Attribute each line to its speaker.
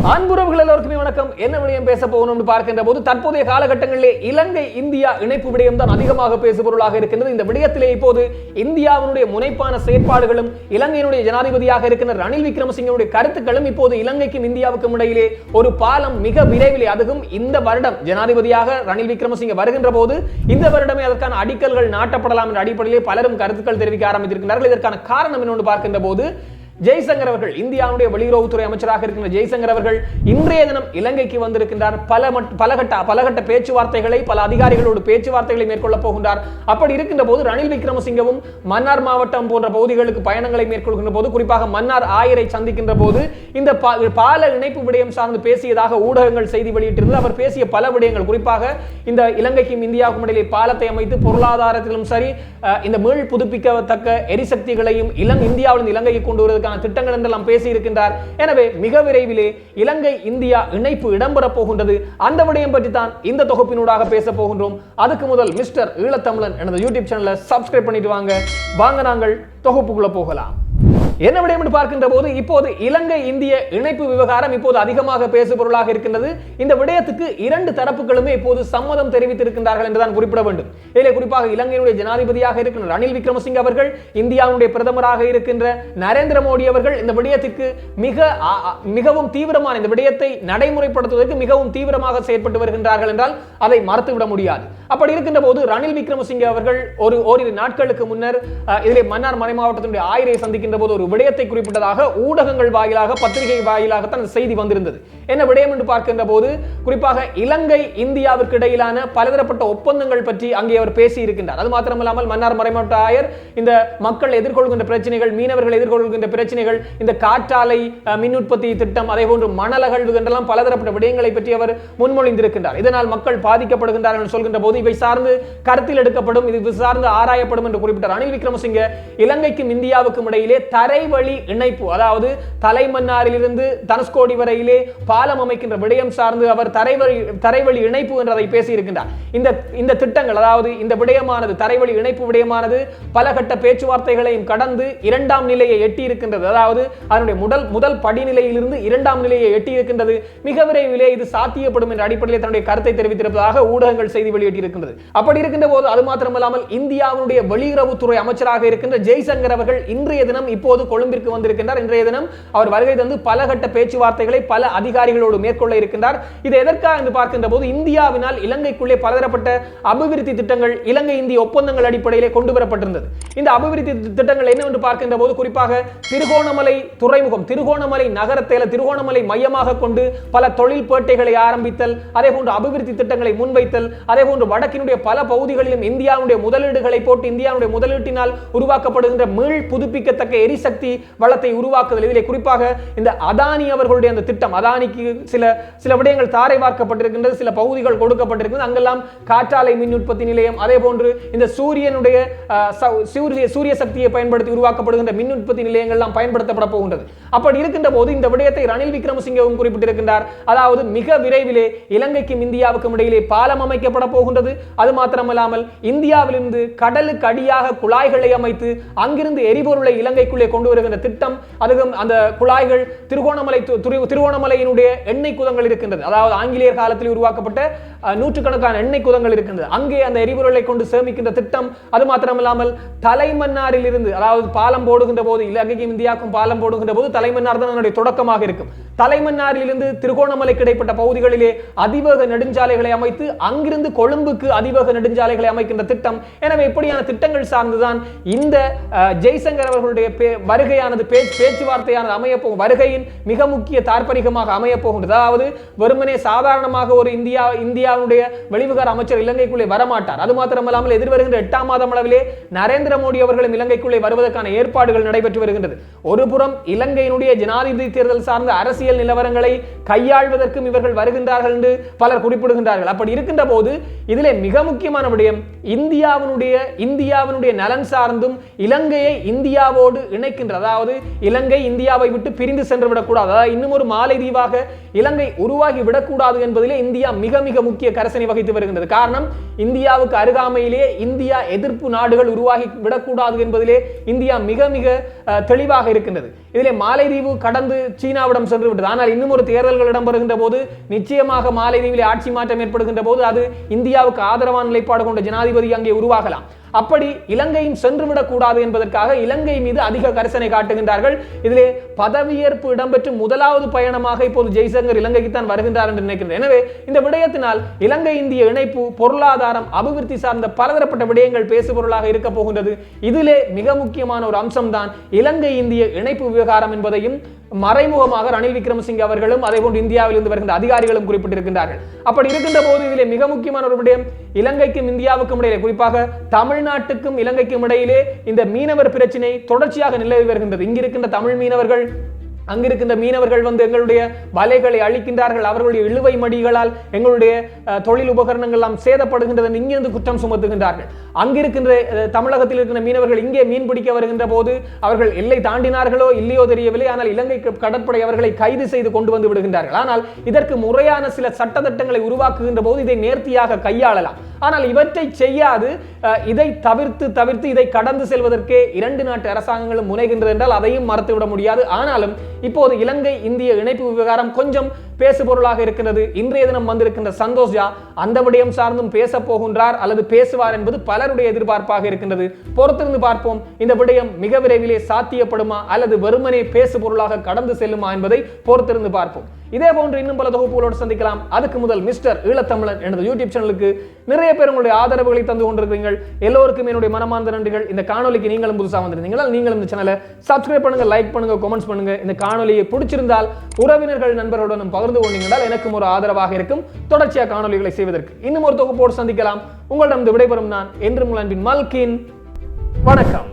Speaker 1: அன்புறவுகள் எல்லோருக்குமே வணக்கம். என்ன விடயம் பேச போகணும்னு பார்க்கின்ற போது தற்போதைய காலகட்டங்களிலே இலங்கை இந்தியா இணைப்பு விடயம் தான் அதிகமாக பேசுபொருளாக இருக்கின்றது. இந்த விடயத்திலே இப்போது இந்தியாவினுடைய முனைப்பான செயற்பாடுகளும் இலங்கையினுடைய ஜனாதிபதியாக இருக்கின்ற ரணில் விக்ரமசிங்கனுடைய கருத்துக்களும் இப்போது இலங்கைக்கும் இந்தியாவுக்கும் இடையிலே ஒரு பாலம் மிக விரைவில் அதுவும் இந்த வருடம் ஜனாதிபதியாக ரணில் விக்ரமசிங்க வருகின்ற போது இந்த வருடமே அதற்கான அடிக்கல்கள் நாட்டப்படலாம் என்ற அடிப்படையிலே பலரும் கருத்துக்கள் தெரிவிக்க ஆரம்பித்திருக்கிறார்கள் இதற்கான காரணம் என்னொன்று பார்க்கின்ற போது ஜெய்சங்கர் அவர்கள் இந்தியாவுடைய வெளியுறவுத்துறை அமைச்சராக இருக்கின்ற ஜெய்சங்கர் அவர்கள் இன்றைய தினம் இலங்கைக்கு வந்திருக்கின்றார். பல பலகட்ட பலகட்ட பேச்சுவார்த்தைகளை பல அதிகாரிகளோடு பேச்சுவார்த்தைகளை மேற்கொள்ள போகின்றார். அப்படி இருக்கின்ற போது ரணில் விக்ரமசிங்கவும் மன்னார் மாவட்டம் போன்ற பகுதிகளுக்கு பயணங்களை மேற்கொள்கின்ற போது குறிப்பாக மன்னார் ஆயரை சந்திக்கின்ற போது இந்த பால இணைப்பு விடயம் சார்ந்து பேசியதாக ஊடகங்கள் செய்தி வெளியிட்டிருந்தது. அவர் பேசிய பல விடயங்கள் குறிப்பாக இந்த இலங்கைக்கும் இந்தியாவுக்கும் இடையிலே பாலத்தை அமைத்து பொருளாதாரத்திலும் சரி இந்த மீள் புதுப்பிக்கத்தக்க எரிசக்திகளையும் இலங்கை இந்தியாவிலிருந்து இலங்கைக்கு கொண்டு வருவதற்கான திட்டங்கள் என்றெல்லாம் பேசி இருக்கின்றார் எனவே மிக விரைவிலே இலங்கை இந்தியா இணைப்பு இடம்பெறப் போகின்றது. அந்த விடயம் பற்றி தான் இந்த தொகுப்பினூடாக பேச போகின்றோம். அதுக்கு முதல் மிஸ்டர் ஈழத்தமிழன் எனது யூடியூப் சேனலை சப்ஸ்கிரைப் பண்ணிட்டு வாங்க. வாங்க நாங்கள் தொகுப்புக்குள்ள போகலாம். என்ன விடயம் என்று பார்க்கின்ற போது இப்போது இலங்கை இந்திய இணைப்பு விவகாரம் இப்போது அதிகமாக பேசுபொருளாக இருக்கின்றது. இந்த விடயத்துக்கு இரண்டு தரப்புகளுமே இப்போது சம்மதம் தெரிவித்திருக்கின்றார்கள் என்றுதான் குறிப்பிட வேண்டும். இதிலே குறிப்பாக இலங்கையினுடைய ஜனாதிபதியாக இருக்கின்ற ரணில் விக்ரமசிங்க அவர்கள் இந்தியாவுடைய பிரதமராக இருக்கின்ற நரேந்திர மோடி அவர்கள் இந்த விடயத்திற்கு மிக மிகவும் தீவிரமான இந்த விடயத்தை நடைமுறைப்படுத்துவதற்கு மிகவும் தீவிரமாக செயற்பட்டு வருகின்றார்கள் என்றால் அதை மறுத்துவிட முடியாது. அப்படி இருக்கின்ற போது ரணில் விக்ரமசிங்க அவர்கள் ஒரு ஓரிரு நாட்களுக்கு முன்னர் அஹ், இதிலே மன்னார் மறை மாவட்டத்தினுடைய ஆயிரை சந்திக்கின்ற போது ஒரு விடயத்தை குறிப்பிட்டதாக ஊடகங்கள் வாயிலாக பத்திரிகை வாயிலாகத்தான் அந்த செய்தி வந்திருந்தது. என்ன விடயம் என்று பார்க்கின்ற போது குறிப்பாக இலங்கை இந்தியாவிற்கு இடையிலான பலதரப்பட்ட ஒப்பந்தங்கள் பற்றி அங்கே அவர் பேசி இருக்கின்றார் அது மாத்திரமல்லாமல் மன்னார் மறைமாவட்ட ஆயர் இந்த மக்கள் எதிர்கொள்கின்ற பிரச்சனைகள் மீனவர்கள் எதிர்கொள்கின்ற பிரச்சனைகள் இந்த காற்றாலை மின் உற்பத்தி திட்டம் அதே போன்று மணல் என்றெல்லாம் பலதரப்பட்ட விடயங்களை பற்றி அவர் முன்மொழிந்திருக்கின்றார். இதனால் மக்கள் பாதிக்கப்படுகின்றார்கள் சொல்கின்ற போது இவை சார்ந்து கருத்தில் எடுக்கப்படும் இது சார்ந்து ஆராயப்படும் என்று குறிப்பிட்டார். ரணில் விக்ரமசிங்க இலங்கைக்கும் இந்தியாவுக்கும் இடையிலே தரைவழி இணைப்பு அதாவது தலைமன்னாரிலிருந்து தனுஷ்கோடி வரையிலே பா பாலம் அமைக்கின்ற விடயம் சார்ந்து அவர் தரைவழி தரைவழி இணைப்பு என்றதை பேசியிருக்கின்றார். இந்த இந்த திட்டங்கள் அதாவது இந்த விடயமானது தரைவழி இணைப்பு விடயமானது பல கட்ட பேச்சுவார்த்தைகளையும் கடந்து இரண்டாம் நிலையை எட்டியிருக்கின்றது. அதாவது அதனுடைய முதல் முதல் படிநிலையிலிருந்து இரண்டாம் நிலையை எட்டியிருக்கின்றது. மிக விரைவிலே இது சாத்தியப்படும் என்ற அடிப்படையில் தன்னுடைய கருத்தை தெரிவித்திருப்பதாக ஊடகங்கள் செய்தி வெளியிட்டிருக்கின்றது. அப்படி இருக்கின்ற போது அது மாத்திரமல்லாமல் இந்தியாவுடைய வெளியுறவுத்துறை அமைச்சராக இருக்கின்ற ஜெய்சங்கர் அவர்கள் இன்றைய தினம் இப்போது கொழும்பிற்கு வந்திருக்கின்றார். இன்றைய தினம் அவர் வருகை தந்து பல கட்ட பேச்சுவார்த்தைகளை பல அதிகார அதிகாரிகளோடு மேற்கொள்ள இருக்கின்றார். இது எதற்காக என்று பார்க்கின்ற போது இந்தியாவினால் இலங்கைக்குள்ளே பலதரப்பட்ட அபிவிருத்தி திட்டங்கள் இலங்கை இந்திய ஒப்பந்தங்கள் அடிப்படையிலே கொண்டு வரப்பட்டிருந்தது. இந்த அபிவிருத்தி திட்டங்கள் என்னவென்று பார்க்கின்ற போது குறிப்பாக திருகோணமலை துறைமுகம் திருகோணமலை நகரத்தில் திருகோணமலை மையமாக கொண்டு பல தொழில் பேட்டைகளை ஆரம்பித்தல் அதே போன்று அபிவிருத்தி திட்டங்களை முன்வைத்தல் அதே போன்று வடக்கினுடைய பல பகுதிகளிலும் இந்தியாவுடைய முதலீடுகளை போட்டு இந்தியாவுடைய முதலீட்டினால் உருவாக்கப்படுகின்ற மீள் புதுப்பிக்கத்தக்க எரிசக்தி வளத்தை உருவாக்குதல். இதிலே குறிப்பாக இந்த அதானி அவர்களுடைய அந்த திட்டம் அதானி அதானிக்கு சில சில விடயங்கள் தாரை பார்க்கப்பட்டிருக்கின்றது சில பகுதிகள் கொடுக்கப்பட்டிருக்கிறது அங்கெல்லாம் காற்றாலை மின் உற்பத்தி நிலையம் அதே போன்று இந்த சூரியனுடைய சூரிய சூரிய சக்தியை பயன்படுத்தி உருவாக்கப்படுகின்ற மின் உற்பத்தி நிலையங்கள்லாம் பயன்படுத்தப்பட போகின்றது. அப்படி இருக்கின்ற போது இந்த விடயத்தை ரணில் விக்ரமசிங்கவும் குறிப்பிட்டிருக்கின்றார். அதாவது மிக விரைவிலே இலங்கைக்கும் இந்தியாவுக்கும் இடையிலே பாலம் அமைக்கப்பட போகின்றது. அது மாத்திரமல்லாமல் இந்தியாவிலிருந்து கடலுக்கு அடியாக குழாய்களை அமைத்து அங்கிருந்து எரிபொருளை இலங்கைக்குள்ளே கொண்டு வருகின்ற திட்டம் அதுவும் அந்த குழாய்கள் திருகோணமலை திருகோணமலையினுடைய இருக்கக்கூடிய எண்ணெய் குதங்கள் இருக்கின்றது. அதாவது ஆங்கிலேயர் காலத்தில் உருவாக்கப்பட்ட நூற்றுக்கணக்கான எண்ணெய் குதங்கள் இருக்கின்றது. அங்கே அந்த எரிபொருளை கொண்டு சேமிக்கின்ற திட்டம் அது மாத்திரமில்லாமல் தலைமன்னாரில் இருந்து அதாவது பாலம் போடுகின்ற போது இலங்கைக்கும் இந்தியாவுக்கும் பாலம் போடுகின்ற போது தலைமன்னார் தான் அதனுடைய தொடக்கமாக இருக்கும். தலைமன்னாரிலிருந்து திருகோணமலை கிடைப்பட்ட பகுதிகளிலே அதிவேக நெடுஞ்சாலைகளை அமைத்து அங்கிருந்து கொழும்புக்கு அதிவேக நெடுஞ்சாலைகளை அமைக்கின்ற திட்டம். எனவே இப்படியான திட்டங்கள் சார்ந்துதான் இந்த ஜெய்சங்கர் அவர்களுடைய வருகையானது பேச்சு பேச்சுவார்த்தையானது அமையப் வருகையின் மிக முக்கிய தாற்பரிகமாக அமைய போகின்றது அதாவது வெறுமனே சாதாரணமாக ஒரு இந்தியா இந்தியாவுடைய வெளிவிகார அமைச்சர் இலங்கைக்குள்ளே வரமாட்டார். அது மாத்திரமல்லாமல் எதிர்வருகின்ற எட்டாம் மாதம் அளவிலே நரேந்திர மோடி அவர்களும் இலங்கைக்குள்ளே வருவதற்கான ஏற்பாடுகள் நடைபெற்று வருகின்றது. ஒருபுறம் இலங்கையினுடைய ஜனாதிபதி தேர்தல் சார்ந்த அரசியல் நிலவரங்களை கையாள்வதற்கும் இவர்கள் வருகின்றார்கள் என்று பலர் குறிப்பிடுகின்றார்கள். அப்படி இருக்கின்ற போது இதிலே மிக முக்கியமான விடயம் இந்தியாவினுடைய இந்தியாவினுடைய நலன் சார்ந்தும் இலங்கையை இந்தியாவோடு இணைக்கின்ற அதாவது இலங்கை இந்தியாவை விட்டு பிரிந்து சென்று விடக்கூடாது. அதாவது இன்னும் ஒரு மாலை தீவாக இலங்கை உருவாகி விடக்கூடாது என்பதிலே இந்தியா மிக மிக முக்கிய கரசனை வகித்து வருகின்றது. காரணம் இந்தியாவுக்கு அருகாமையிலே இந்தியா எதிர்ப்பு நாடுகள் உருவாகி விடக்கூடாது என்பதிலே இந்தியா மிக மிக அஹ், தெளிவாக இருக்கின்றது. இதிலே மாலைதீவு கடந்து சீனாவிடம் சென்று விட்டது ஆனால் இன்னும் ஒரு தேர்தல்கள் இடம்பெறுகின்ற போது நிச்சயமாக மாலைதீவிலே ஆட்சி மாற்றம் ஏற்படுகின்ற போது அது இந்தியாவுக்கு ஆதரவான நிலைப்பாடு கொண்ட ஜனாதிபதி அங்கே உருவாகலாம். அப்படி இலங்கையும் சென்றுவிடக்கூடாது என்பதற்காக இலங்கை மீது அதிக கரிசனை காட்டுகின்றார்கள். இதிலே பதவியேற்பு இடம்பெற்று முதலாவது பயணமாக இப்போது ஜெய்சங்கர் இலங்கைக்கு தான் வருகின்றார் என்று நினைக்கின்றனர் எனவே இந்த விடயத்தினால் இலங்கை இந்திய இணைப்பு பொருளாதாரம் அபிவிருத்தி சார்ந்த பலதரப்பட்ட விடயங்கள் பேசுபொருளாக இருக்க போகின்றது. இதிலே மிக முக்கியமான ஒரு அம்சம்தான் இலங்கை இந்திய இணைப்பு விவகாரம் என்பதையும் மறைமுகமாக ரணில் விக்ரமசிங்கே அவர்களும் அதே போன்று இந்தியாவில் இருந்து வருகின்ற அதிகாரிகளும் குறிப்பிட்டிருக்கின்றார்கள். அப்படி இருக்கின்ற போது இதிலே மிக முக்கியமான ஒரு விடயம் இலங்கைக்கும் இந்தியாவுக்கும் இடையிலே குறிப்பாக தமிழ்நாட்டுக்கும் இலங்கைக்கும் இடையிலே இந்த மீனவர் பிரச்சினை தொடர்ச்சியாக நிலவி வருகின்றது. இங்கிருக்கின்ற தமிழ் மீனவர்கள் அங்கிருக்கின்ற மீனவர்கள் வந்து எங்களுடைய வலைகளை அழிக்கின்றார்கள். அவர்களுடைய இழுவை மடிகளால் எங்களுடைய தொழில் உபகரணங்கள் எல்லாம் சேதப்படுகின்றது இங்கிருந்து குற்றம் சுமத்துகின்றார்கள். அங்கிருக்கின்ற தமிழகத்தில் இருக்கின்ற மீனவர்கள் இங்கே மீன் பிடிக்க வருகின்ற போது அவர்கள் எல்லை தாண்டினார்களோ இல்லையோ தெரியவில்லை. ஆனால் இலங்கை கடற்படை அவர்களை கைது செய்து கொண்டு வந்து விடுகின்றார்கள். ஆனால் இதற்கு முறையான சில சட்டத்திட்டங்களை உருவாக்குகின்ற போது இதை நேர்த்தியாக கையாளலாம். ஆனால் இவற்றை செய்யாது. இதை தவிர்த்து தவிர்த்து இதை கடந்து செல்வதற்கே இரண்டு நாட்டு அரசாங்கங்களும் முனைகின்றது என்றால் அதையும் மறுத்துவிட முடியாது. ஆனாலும் இப்போது இலங்கை இந்திய இணைப்பு விவகாரம் கொஞ்சம் பேசுபொருளாக இருக்கிறது. இன்றைய தினம் வந்திருக்கின்ற சந்தோஷ் ஜா அந்த விடயம் சார்ந்தும் பேச போகின்றார் அல்லது பேசுவார் என்பது பலருடைய எதிர்பார்ப்பாக இருக்கின்றது. பொறுத்திருந்து பார்ப்போம் இந்த விடயம் மிக விரைவிலே சாத்தியப்படுமா அல்லது வெறுமனே பேசுபொருளாக கடந்து செல்லுமா என்பதை பொறுத்திருந்து பார்ப்போம். இதே போன்று இன்னும் பல தொகுப்புகளோடு சந்திக்கலாம். அதுக்கு முதல் மிஸ்டர் ஈழத்தமிழன் எனது யூடியூப் சேனலுக்கு நிறைய பேர் உங்களுடைய ஆதரவுகளை தந்து கொண்டிருக்கிறீர்கள். எல்லோருக்கும் என்னுடைய மனமார்ந்த நன்றிகள். இந்த காணொலிக்கு நீங்களும் புதுசாக வந்திருந்தீங்களா நீங்களும் இந்த சேனலை சப்ஸ்கிரைப் பண்ணுங்க லைக் பண்ணுங்க கமெண்ட்ஸ் பண்ணுங்க. இந்த காணொலியை பிடிச்சிருந்தால் உறவினர்கள் நண்பர்களுடனும் பகிர்ந்து கொண்டீங்கன்றால் எனக்கும் ஒரு ஆதரவாக இருக்கும். தொடர்ச்சியாக காணொலிகளை செய்வதற்கு இன்னும் ஒரு தொகுப்போடு சந்திக்கலாம். உங்களிடம் விடைபெறும் நான் என்று அன்பின் மல்கின். வணக்கம்.